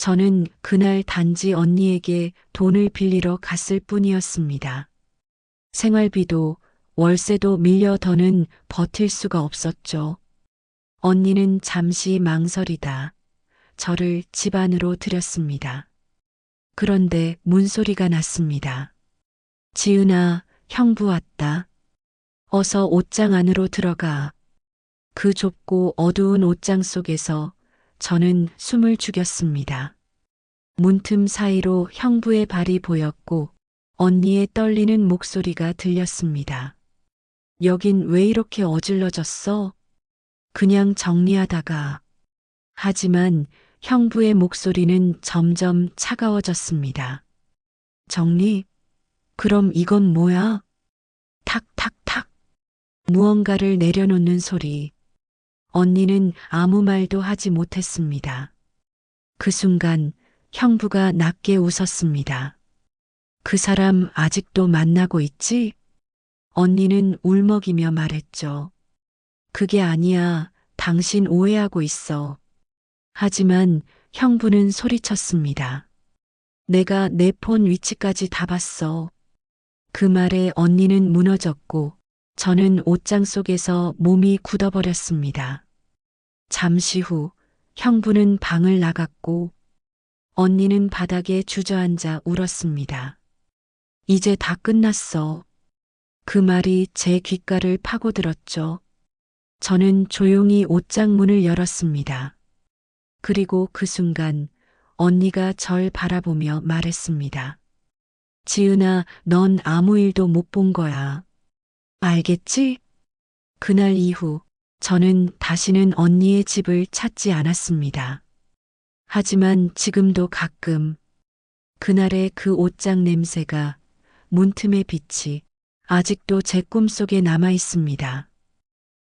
저는 그날 단지 언니에게 돈을 빌리러 갔을 뿐이었습니다. 생활비도 월세도 밀려 더는 버틸 수가 없었죠. 언니는 잠시 망설이다 저를 집 안으로 들였습니다. 그런데 문소리가 났습니다. 지은아, 형부 왔다. 어서 옷장 안으로 들어가. 그 좁고 어두운 옷장 속에서 저는 숨을 죽였습니다. 문틈 사이로 형부의 발이 보였고 언니의 떨리는 목소리가 들렸습니다. 여긴 왜 이렇게 어질러졌어? 그냥 정리하다가. 하지만 형부의 목소리는 점점 차가워졌습니다. 정리? 그럼 이건 뭐야? 탁탁탁. 무언가를 내려놓는 소리. 언니는 아무 말도 하지 못했습니다. 그 순간 형부가 낮게 웃었습니다. 그 사람 아직도 만나고 있지? 언니는 울먹이며 말했죠. 그게 아니야. 당신 오해하고 있어. 하지만 형부는 소리쳤습니다. 내가 내 폰 위치까지 다 봤어. 그 말에 언니는 무너졌고 저는 옷장 속에서 몸이 굳어버렸습니다. 잠시 후 형부는 방을 나갔고 언니는 바닥에 주저앉아 울었습니다. 이제 다 끝났어. 그 말이 제 귓가를 파고들었죠. 저는 조용히 옷장 문을 열었습니다. 그리고 그 순간 언니가 절 바라보며 말했습니다. 지은아, 넌 아무 일도 못 본 거야. 알겠지? 그날 이후 저는 다시는 언니의 집을 찾지 않았습니다. 하지만 지금도 가끔 그날의 그 옷장 냄새가 문틈의 빛이 아직도 제 꿈속에 남아 있습니다.